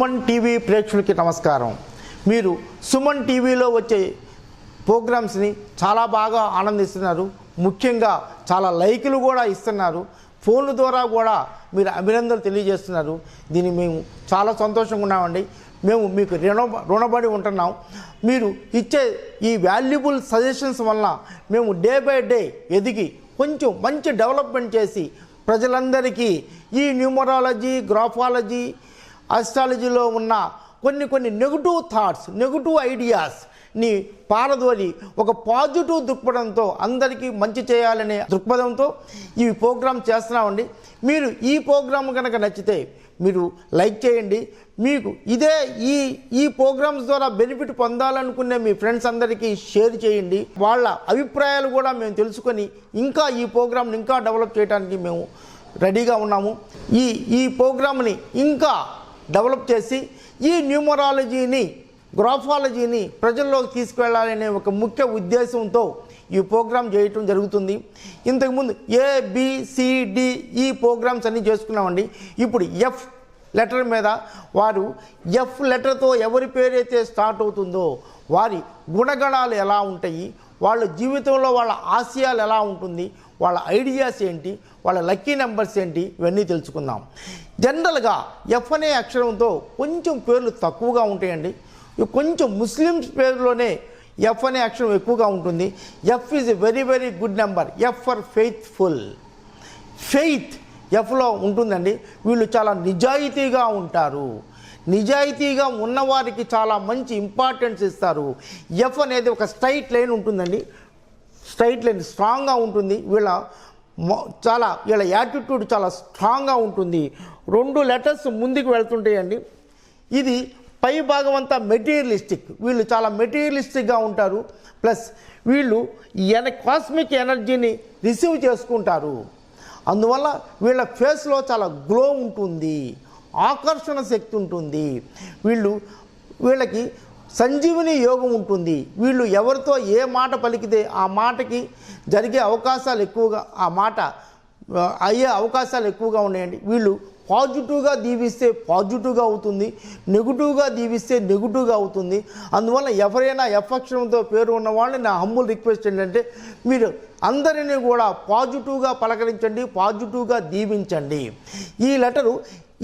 Suman TV ప్రేక్షకులకి నమస్కారం. మీరు సుమన్ టీవీలో వచ్చే ప్రోగ్రామ్స్ని చాలా బాగా ఆనందిస్తున్నారు. ముఖ్యంగా చాలా లైకులు కూడా ఇస్తున్నారు. ఫోన్ల ద్వారా కూడా మీరు అభినందనలు తెలియజేస్తున్నారు. దీన్ని మేము చాలా సంతోషంగా ఉన్నామండి. మేము మీకు రుణ రుణపడి ఉంటున్నాం. మీరు ఇచ్చే ఈ వాల్యుబుల్ సజెషన్స్ వలన మేము డే బై డే ఎదిగి కొంచెం మంచి డెవలప్మెంట్ చేసి ప్రజలందరికీ ఈ న్యూమరాలజీ గ్రాఫాలజీ అస్ట్రాలజీలో ఉన్న కొన్ని కొన్ని నెగటివ్ థాట్స్ నెగటివ్ ఐడియాస్ని పారదోలి ఒక పాజిటివ్ దృక్పథంతో అందరికీ మంచి చేయాలనే దృక్పథంతో ఈ ప్రోగ్రామ్ చేస్తున్నామండి. మీరు ఈ ప్రోగ్రామ్ కనుక నచ్చితే మీరు లైక్ చేయండి. మీకు ఇదే ఈ ఈ ప్రోగ్రామ్స్ ద్వారా బెనిఫిట్ పొందాలనుకునే మీ ఫ్రెండ్స్ అందరికీ షేర్ చేయండి. వాళ్ళ అభిప్రాయాలు కూడా మేము తెలుసుకొని ఇంకా ఈ ప్రోగ్రామ్ని ఇంకా డెవలప్ చేయడానికి మేము రెడీగా ఉన్నాము. ఈ ఈ ప్రోగ్రామ్ని ఇంకా డెవలప్ చేసి ఈ న్యూమరాలజీని గ్రాఫాలజీని ప్రజల్లోకి తీసుకువెళ్ళాలనే ఒక ముఖ్య ఉద్దేశంతో ఈ ప్రోగ్రాం చేయటం జరుగుతుంది. ఇంతకుముందు ఏ ఈ e ప్రోగ్రామ్స్ అన్నీ చేసుకున్నామండి. ఇప్పుడు ఎఫ్ లెటర్ మీద వారు ఎఫ్ లెటర్తో ఎవరి పేరైతే స్టార్ట్ అవుతుందో వారి గుణగణాలు ఎలా ఉంటాయి వాళ్ళ జీవితంలో వాళ్ళ ఆశయాలు ఎలా ఉంటుంది వాళ్ళ ఐడియాస్ ఏంటి వాళ్ళ లక్కీ నెంబర్స్ ఏంటి ఇవన్నీ తెలుసుకుందాం. జనరల్గా ఎఫ్ అనే అక్షరంతో కొంచెం పేర్లు తక్కువగా ఉంటాయండి. కొంచెం ముస్లిమ్స్ పేరులోనే ఎఫ్ అనే అక్షరం ఎక్కువగా ఉంటుంది. F is a very very good number. F for faithful. Faith ఎఫ్లో ఉంటుందండి. వీళ్ళు చాలా నిజాయితీగా ఉంటారు. నిజాయితీగా ఉన్నవారికి చాలా మంచి ఇంపార్టెన్స్ ఇస్తారు. ఎఫ్ అనేది ఒక స్ట్రైట్ లైన్ ఉంటుందండి. స్ట్రైట్ లైన్ స్ట్రాంగ్గా ఉంటుంది. వీళ్ళ చాలా వీళ్ళ యాటిట్యూడ్ చాలా స్ట్రాంగ్గా ఉంటుంది. రెండు లెటర్స్ ముందుకు వెళ్తుంటాయండి. ఇది పై భాగం అంతా మెటీరియలిస్టిక్. వీళ్ళు చాలా మెటీరియలిస్టిక్గా ఉంటారు. ప్లస్ వీళ్ళు ఎన కాస్మిక్ ఎనర్జీని రిసీవ్ చేసుకుంటారు. అందువల్ల వీళ్ళ ఫేస్లో చాలా గ్లో ఉంటుంది. ఆకర్షణ శక్తి ఉంటుంది. వీళ్ళు వీళ్ళకి సంజీవిని యోగం ఉంటుంది. వీళ్ళు ఎవరితో ఏ మాట పలికితే ఆ మాటకి జరిగే అవకాశాలు ఎక్కువగా ఆ మాట అయ్యే అవకాశాలు ఎక్కువగా ఉన్నాయండి. వీళ్ళు పాజిటివ్గా దీవిస్తే పాజిటివ్గా అవుతుంది నెగిటివ్గా దీవిస్తే నెగిటివ్గా అవుతుంది. అందువల్ల ఎవరైనా ఎఫ్ పేరు ఉన్న వాళ్ళని నా హమ్ముల్ రిక్వెస్ట్ ఏంటంటే మీరు అందరినీ కూడా పాజిటివ్గా పలకరించండి పాజిటివ్గా దీవించండి. ఈ లెటరు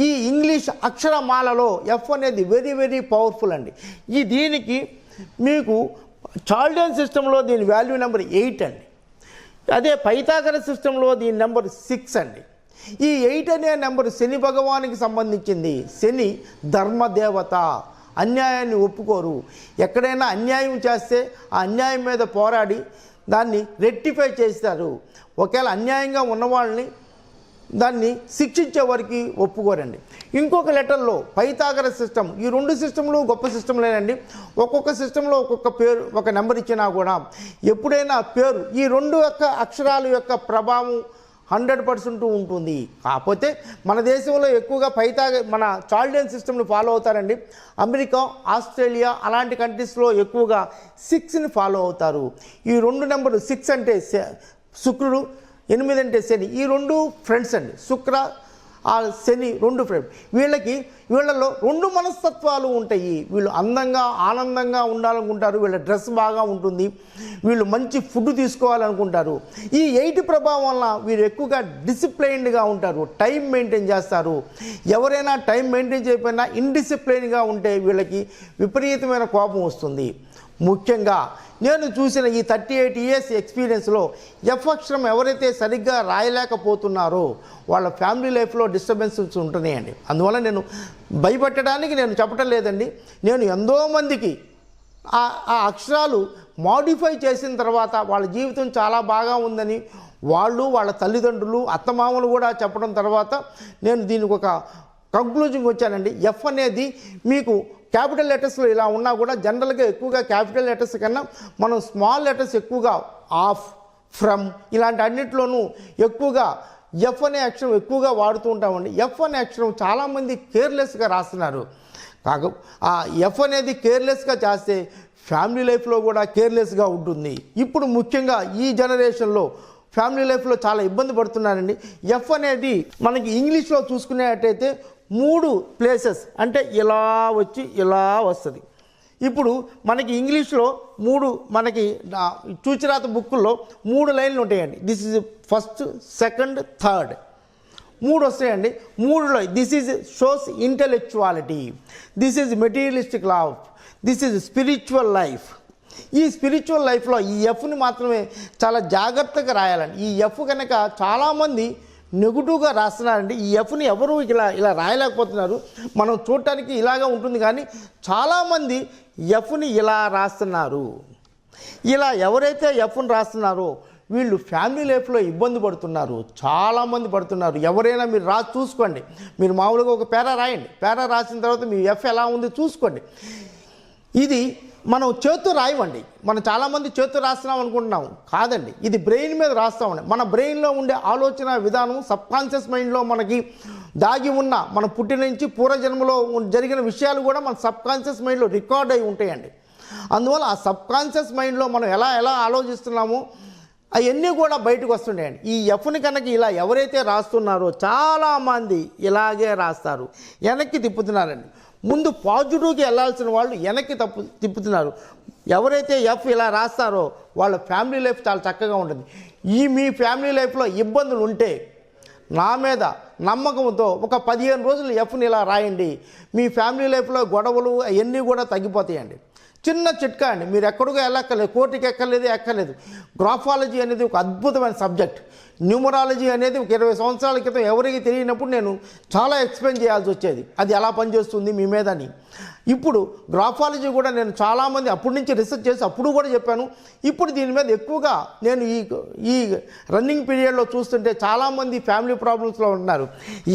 ఈ ఇంగ్లీష్ అక్షరమాలలో ఎఫ్ అనేది వెరీ వెరీ పవర్ఫుల్ అండి. ఈ దీనికి మీకు చాల్డన్ సిస్టంలో దీని వాల్యూ నెంబర్ ఎయిట్ అండి. అదే పైతాగర సిస్టంలో దీని నెంబర్ సిక్స్ అండి. ఈ ఎయిట్ అనే నెంబర్ శని భగవానికి సంబంధించింది. శని ధర్మదేవత. అన్యాయాన్ని ఒప్పుకోరు. ఎక్కడైనా అన్యాయం చేస్తే ఆ అన్యాయం మీద పోరాడి దాన్ని రెక్టిఫై చేస్తారు. ఒకవేళ అన్యాయంగా ఉన్నవాళ్ళని దాన్ని శిక్షించే వారికి ఒప్పుకోరండి. ఇంకొక లెటర్లో పైతాగర సిస్టమ్ ఈ రెండు సిస్టంలు గొప్ప సిస్టంలేనండి ఒక్కొక్క సిస్టంలో ఒక్కొక్క పేరు ఒక నెంబర్ ఇచ్చినా కూడా ఎప్పుడైనా పేరు ఈ రెండు యొక్క అక్షరాల యొక్క ప్రభావం హండ్రెడ్ పర్సెంట్ ఉంటుంది. కాకపోతే మన దేశంలో ఎక్కువగా పైతాగ మన చాల్డెన్ సిస్టమ్ని ఫాలో అవుతారండి. అమెరికా ఆస్ట్రేలియా అలాంటి కంట్రీస్లో ఎక్కువగా సిక్స్ని ఫాలో అవుతారు. ఈ రెండు నెంబరు సిక్స్ అంటే శుక్రుడు ఎనిమిది అంటే శని. ఈ రెండు ఫ్రెండ్స్ అండి. శుక్ర ఆ శని రెండు ఫ్రెండ్ వీళ్ళకి వీళ్ళలో రెండు మనస్తత్వాలు ఉంటాయి. వీళ్ళు అందంగా ఆనందంగా ఉండాలనుకుంటారు. వీళ్ళ డ్రెస్ బాగా ఉంటుంది. వీళ్ళు మంచి ఫుడ్ తీసుకోవాలనుకుంటారు. ఈ ఎయిట్ ప్రభావం వల్ల వీరు ఎక్కువగా డిసిప్లైన్డ్గా ఉంటారు. టైం మెయింటైన్ చేస్తారు. ఎవరైనా టైం మెయింటైన్ చేయకపోయినా ఇన్డిసిప్లైన్గా ఉంటే వీళ్ళకి విపరీతమైన కోపం వస్తుంది. ముఖ్యంగా నేను చూసిన ఈ థర్టీ ఎయిట్ ఇయర్స్ ఎక్స్పీరియన్స్లో ఎఫ్ అక్షరం ఎవరైతే సరిగ్గా రాయలేకపోతున్నారో వాళ్ళ ఫ్యామిలీ లైఫ్లో డిస్టర్బెన్సెస్ ఉంటున్నాయండి. అందువల్ల నేను భయపెట్టడానికి నేను చెప్పటం లేదండి. నేను ఎంతో మందికి ఆ ఆ అక్షరాలు మాడిఫై చేసిన తర్వాత వాళ్ళ జీవితం చాలా బాగా ఉందని వాళ్ళు వాళ్ళ తల్లిదండ్రులు అత్తమామలు కూడా చెప్పడం తర్వాత నేను దీనికి ఒక కంక్లూజన్కి వచ్చానండి. ఎఫ్ అనేది మీకు క్యాపిటల్ లెటర్స్లో ఇలా ఉన్నా కూడా జనరల్గా ఎక్కువగా క్యాపిటల్ లెటర్స్ కన్నా మనం స్మాల్ లెటర్స్ ఎక్కువగా ఆఫ్ ఫ్రమ్ ఇలాంటి అన్నిట్లోనూ ఎక్కువగా ఎఫ్ అనే అక్షరం ఎక్కువగా వాడుతూ ఉంటామండి. ఎఫ్ అనే అక్షరం చాలామంది కేర్లెస్గా రాస్తున్నారు. కాక ఆ ఎఫ్ అనేది కేర్లెస్గా చేస్తే ఫ్యామిలీ లైఫ్లో కూడా కేర్లెస్గా ఉంటుంది. ఇప్పుడు ముఖ్యంగా ఈ జనరేషన్లో ఫ్యామిలీ లైఫ్లో చాలా ఇబ్బంది పడుతున్నారండి. ఎఫ్ అనేది మనకి ఇంగ్లీష్లో చూసుకునేటైతే మూడు ప్లేసెస్ అంటే ఇలా వచ్చి ఇలా వస్తుంది. ఇప్పుడు మనకి ఇంగ్లీష్లో మూడు మనకి చూచిరాత బుక్కుల్లో మూడు లైన్లు ఉంటాయండి. This is first second third మూడు వస్తాయండి. మూడులో this is shows intellectuality this is materialistic love this is spiritual life ఈ స్పిరిచువల్ లైఫ్లో ఈ ఎఫ్ని మాత్రమే చాలా జాగ్రత్తగా రాయాలండి. ఈ ఎఫ్ కనుక చాలామంది నెగిటివ్గా రాస్తున్నారండి. ఈ ఎఫ్ని ఎవరు ఇలా ఇలా రాయలేకపోతున్నారు. మనం చూడటానికి ఇలాగా ఉంటుంది కానీ చాలామంది ఎఫ్ని ఇలా రాస్తున్నారు. ఇలా ఎవరైతే ఎఫ్ని రాస్తున్నారో వీళ్ళు ఫ్యామిలీ లైఫ్లో ఇబ్బంది పడుతున్నారు. చాలామంది పడుతున్నారు. ఎవరైనా మీరు రాసి చూసుకోండి. మీరు మామూలుగా ఒక పేరా రాయండి. పేరా రాసిన తర్వాత మీ ఎఫ్ ఎలా ఉంది చూసుకోండి. ఇది మనం చేతు రాయవండి. మనం చాలామంది చేతు రాస్తున్నాం అనుకుంటున్నాం. కాదండి. ఇది బ్రెయిన్ మీద రాస్తామండి మన బ్రెయిన్లో ఉండే ఆలోచన విధానం సబ్కాన్షియస్ మైండ్లో మనకి దాగి ఉన్న మన పుట్టిన నుంచి పూర్వజన్మలో జరిగిన విషయాలు కూడా మన సబ్కాన్షియస్ మైండ్లో రికార్డ్ అయి ఉంటాయండి. అందువల్ల ఆ సబ్కాన్షియస్ మైండ్లో మనం ఎలా ఎలా ఆలోచిస్తున్నామో అవన్నీ కూడా బయటకు వస్తుండేయండి ఈ ఎఫ్ని కనుక ఇలా ఎవరైతే రాస్తున్నారో చాలామంది ఇలాగే రాస్తారు. వెనక్కి తిప్పుతున్నారండి. ముందు పాజిటివ్కి వెళ్ళాల్సిన వాళ్ళు వెనక్కి తప్పు తిప్పుతున్నారు. ఎవరైతే ఎఫ్ ఇలా రాస్తారో వాళ్ళ ఫ్యామిలీ లైఫ్ చాలా చక్కగా ఉంటుంది. ఈ మీ ఫ్యామిలీ లైఫ్లో ఇబ్బందులు ఉంటే నా మీద నమ్మకంతో ఒక పదిహేను రోజులు ఎఫ్ని ఇలా రాయండి. మీ ఫ్యామిలీ లైఫ్లో గొడవలు అవన్నీ కూడా తగ్గిపోతాయండి. చిన్న చిట్కా అండి. మీరు ఎక్కడికో వెళ్ళక్కర్లేదు కోర్టుకి ఎక్కర్లేదు ఎక్కర్లేదు. గ్రాఫాలజీ అనేది ఒక అద్భుతమైన సబ్జెక్ట్. న్యూమరాలజీ అనేది ఒక ఇరవై సంవత్సరాల క్రితం ఎవరికి తెలియనప్పుడు నేను చాలా ఎక్స్ప్లెయిన్ చేయాల్సి వచ్చేది. అది ఎలా పనిచేస్తుంది మీ మీద అని. ఇప్పుడు గ్రాఫాలజీ కూడా నేను చాలామంది అప్పటి నుంచి రీసెర్చ్ చేసి అప్పుడు కూడా చెప్పాను. ఇప్పుడు దీని మీద ఎక్కువగా నేను ఈ ఈ రన్నింగ్ పీరియడ్లో చూస్తుంటే చాలామంది ఫ్యామిలీ ప్రాబ్లమ్స్లో ఉన్నారు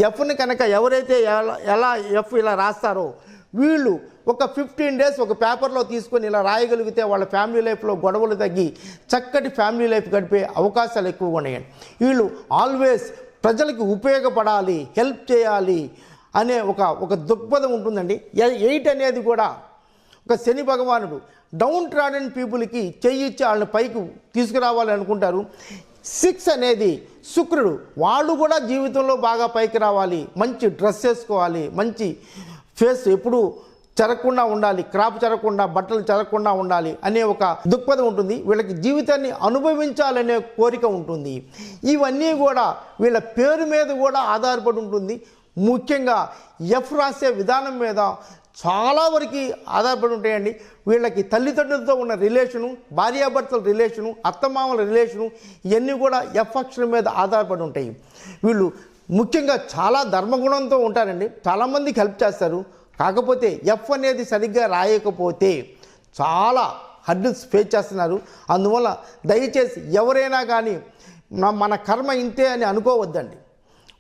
ఎఫ్ని కనుక ఎవరైతే ఎలా ఎలా ఎఫ్ ఇలా రాస్తారో వీళ్ళు ఒక ఫిఫ్టీన్ డేస్ ఒక పేపర్లో తీసుకొని ఇలా రాయగలిగితే వాళ్ళ ఫ్యామిలీ లైఫ్లో గొడవలు తగ్గి చక్కటి ఫ్యామిలీ లైఫ్ గడిపే అవకాశాలు ఎక్కువగా ఉన్నాయండి. వీళ్ళు ఆల్వేస్ ప్రజలకు ఉపయోగపడాలి హెల్ప్ చేయాలి అనే ఒక ఒక దృక్పథం ఉంటుందండి. ఎయిట్ అనేది కూడా ఒక శని భగవానుడు డౌన్ ట్రాడెన్ పీపుల్కి చెయ్యి ఇచ్చి వాళ్ళని పైకి తీసుకురావాలి అనుకుంటారు. సిక్స్ అనేది శుక్రుడు వాళ్ళు కూడా జీవితంలో బాగా పైకి రావాలి మంచి డ్రెస్ వేసుకోవాలి మంచి ఫేస్ ఎప్పుడు చెరగకుండా ఉండాలి క్రాప్ చెరగకుండా బట్టలు చెరగకుండా ఉండాలి అనే ఒక దృక్పథం ఉంటుంది. వీళ్ళకి జీవితాన్ని అనుభవించాలనే కోరిక ఉంటుంది. ఇవన్నీ కూడా వీళ్ళ పేరు మీద కూడా ఆధారపడి ఉంటుంది. ముఖ్యంగా ఎఫ్ రాసే విధానం మీద చాలా వరకు ఆధారపడి ఉంటాయండి. వీళ్ళకి తల్లిదండ్రులతో ఉన్న రిలేషను భార్యాభర్తల రిలేషను అత్తమామల రిలేషను ఇవన్నీ కూడా ఎఫ్ అక్షరం మీద ఆధారపడి ఉంటాయి. వీళ్ళు ముఖ్యంగా చాలా ధర్మగుణంతో ఉంటారండి. చాలామందికి హెల్ప్ చేస్తారు. కాకపోతే ఎఫ్ అనేది సరిగ్గా రాయకపోతే చాలా హర్డిల్స్ ఫేస్ చేస్తున్నారు. అందువల్ల దయచేసి ఎవరైనా కానీ మన కర్మ ఇంతే అని అనుకోవద్దండి.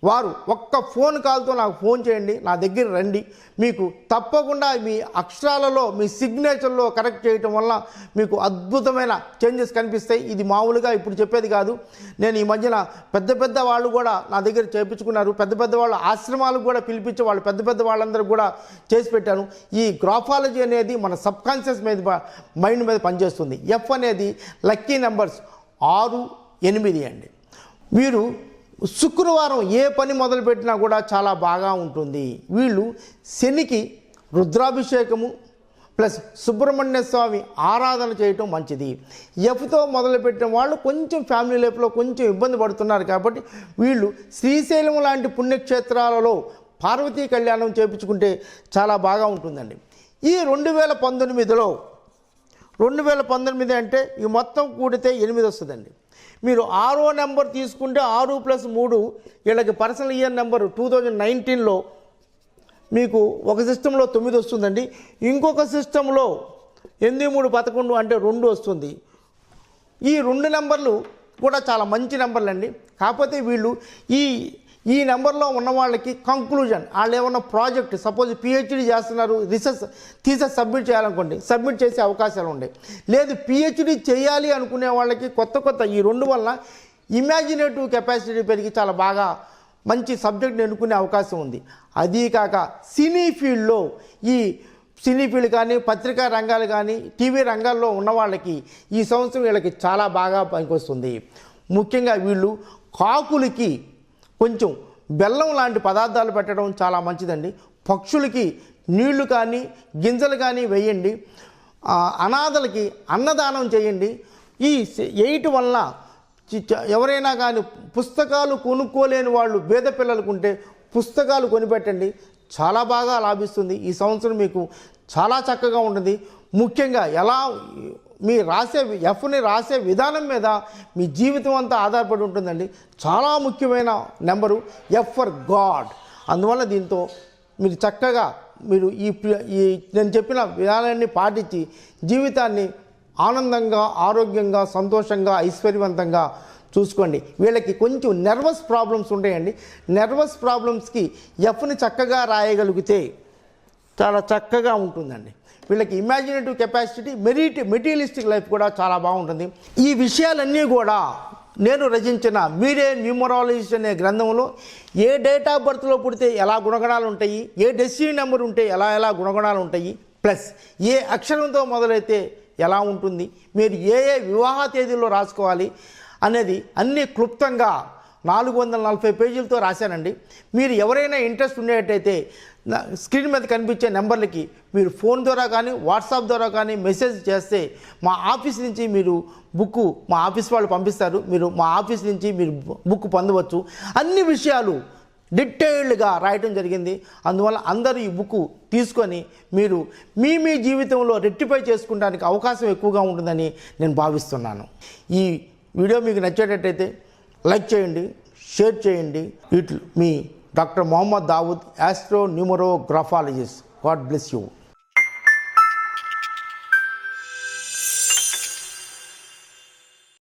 వారు ఒక్క ఫోన్ కాల్తో నాకు ఫోన్ చేయండి నా దగ్గర రండి. మీకు తప్పకుండా మీ అక్షరాలలో మీ సిగ్నేచర్లో కరెక్ట్ చేయటం వల్ల మీకు అద్భుతమైన చేంజెస్ కనిపిస్తాయి. ఇది మామూలుగా ఇప్పుడు చెప్పేది కాదు. నేను ఈ మధ్యన పెద్ద పెద్ద వాళ్ళు కూడా నా దగ్గర చేపించుకున్నారు. పెద్ద పెద్ద వాళ్ళు ఆశ్రమాలకు కూడా పిలిపించి వాళ్ళు పెద్ద పెద్ద వాళ్ళందరూ కూడా చేసి పెట్టాను. ఈ గ్రాఫాలజీ అనేది మన సబ్కాన్షియస్ మీద మైండ్ మీద పనిచేస్తుంది. ఎఫ్ అనేది లక్కీ నెంబర్స్ ఆరు ఎనిమిది అండి. మీరు శుక్రవారం ఏ పని మొదలుపెట్టినా కూడా చాలా బాగా ఉంటుంది. వీళ్ళు శనికి రుద్రాభిషేకము ప్లస్ సుబ్రహ్మణ్య స్వామి ఆరాధన చేయటం మంచిది. ఎఫ్తో మొదలుపెట్టిన వాళ్ళు కొంచెం ఫ్యామిలీ లైఫ్లో కొంచెం ఇబ్బంది పడుతున్నారు కాబట్టి వీళ్ళు శ్రీశైలం లాంటి పుణ్యక్షేత్రాలలో పార్వతీ కళ్యాణం చేపించుకుంటే చాలా బాగా ఉంటుందండి. ఈ రెండు వేల పంతొమ్మిదిలో రెండు వేల పంతొమ్మిది అంటే ఈ మొత్తం కూడితే ఎనిమిది వస్తుందండి. మీరు ఆరో నెంబర్ తీసుకుంటే ఆరు ప్లస్ మూడు వీళ్ళకి personal year number two thousand నైన్టీన్లో మీకు ఒక సిస్టంలో తొమ్మిది వస్తుందండి. ఇంకొక సిస్టంలో ఎనిమిది మూడు పదకొండు అంటే రెండు వస్తుంది. ఈ రెండు నెంబర్లు కూడా చాలా మంచి నెంబర్లు అండి కాకపోతే వీళ్ళు ఈ ఈ నెంబర్లో ఉన్న వాళ్ళకి కంక్లూజన్ వాళ్ళు ఏమన్నా ప్రాజెక్ట్ సపోజ్ పిహెచ్డి చేస్తున్నారు రీసెర్చ్ థీసెస్ సబ్మిట్ చేయాలనుకోండి సబ్మిట్ చేసే అవకాశాలు ఉన్నాయి లేదు పిహెచ్డి చేయాలి అనుకునే వాళ్ళకి కొత్త కొత్త ఈ రెండు వల్ల ఇమాజినేటివ్ కెపాసిటీ పెరిగి చాలా బాగా మంచి సబ్జెక్ట్ని ఎన్నుకునే అవకాశం ఉంది. అదీ కాక సినీ ఫీల్డ్లో ఈ సినీ ఫీల్డ్ కానీ పత్రికా రంగాలు కానీ టీవీ రంగాల్లో ఉన్న వాళ్ళకి ఈ సంవత్సరం వీళ్ళకి చాలా బాగా పనికొస్తుంది. ముఖ్యంగా వీళ్ళు కాకులకి కొంచెం బెల్లం లాంటి పదార్థాలు పెట్టడం చాలా మంచిదండి. పక్షులకి నీళ్ళు కానీ గింజలు కానీ వేయండి. అనాథలకి అన్నదానం చేయండి. ఈ ఎయిట్ వల్ల ఎవరైనా కానీ పుస్తకాలు కొనుక్కోలేని వాళ్ళు పేద పిల్లలకు ఉంటే పుస్తకాలు కొనిపెట్టండి. చాలా బాగా లాభిస్తుంది. ఈ సంవత్సరం మీకు చాలా చక్కగా ఉంటుంది. ముఖ్యంగా ఎలా మీ రాసే ఎఫ్ని రాసే విధానం మీద మీ జీవితం అంతా ఆధారపడి ఉంటుందండి. చాలా ముఖ్యమైన నెంబరు ఎఫ్ ఫర్ గాడ్ అందువల్ల దీంతో మీరు చక్కగా మీరు ఈ ఈ నేను చెప్పిన విధానాన్ని పాటించి జీవితాన్ని ఆనందంగా ఆరోగ్యంగా సంతోషంగా ఐశ్వర్యవంతంగా చూసుకోండి. వీళ్ళకి కొంచెం నెర్వస్ ప్రాబ్లమ్స్ ఉంటాయండి. నెర్వస్ ప్రాబ్లమ్స్కి ఎఫ్ని చక్కగా రాయగలిగితే చాలా చక్కగా ఉంటుందండి. వీళ్ళకి imaginative capacity merit materialistic life కూడా చాలా బాగుంటుంది. ఈ విషయాలన్నీ కూడా నేను రచించిన మీరే న్యూమరాలజిస్ట్ అనే గ్రంథంలో ఏ డేట్ ఆఫ్ బర్త్లో పుడితే ఎలా గుణగణాలు ఉంటాయి ఏ డెసిషన్ నెంబర్ ఉంటే ఎలా ఎలా గుణగణాలు ఉంటాయి ప్లస్ ఏ అక్షరంతో మొదలైతే ఎలా ఉంటుంది మీరు ఏ ఏ వివాహ తేదీల్లో రాసుకోవాలి అనేది అన్నీ క్లుప్తంగా నాలుగు వందల నలభై పేజీలతో రాశానండి. మీరు ఎవరైనా ఇంట్రెస్ట్ ఉండేటైతే స్క్రీన్ మీద కనిపించే నెంబర్లకి మీరు ఫోన్ ద్వారా కానీ వాట్సాప్ ద్వారా కానీ మెసేజ్ చేస్తే మా ఆఫీస్ నుంచి మీరు బుక్ మా ఆఫీస్ వాళ్ళు పంపిస్తారు. మీరు మా ఆఫీస్ నుంచి మీరు బుక్ పొందవచ్చు. అన్ని విషయాలు డీటెయిల్డ్గా రాయటం జరిగింది. అందువల్ల అందరూ ఈ బుక్ తీసుకొని మీరు మీ మీ జీవితంలో రెక్టిఫై చేసుకోవడానికి అవకాశం ఎక్కువగా ఉంటుందని నేను భావిస్తున్నాను. ఈ వీడియో మీకు నచ్చేటట్టయితే లైక్ చేయండి షేర్ చేయండి. ఇట్లు మీ Dr. Muhammad Dawood, astro numerographologist. God bless you.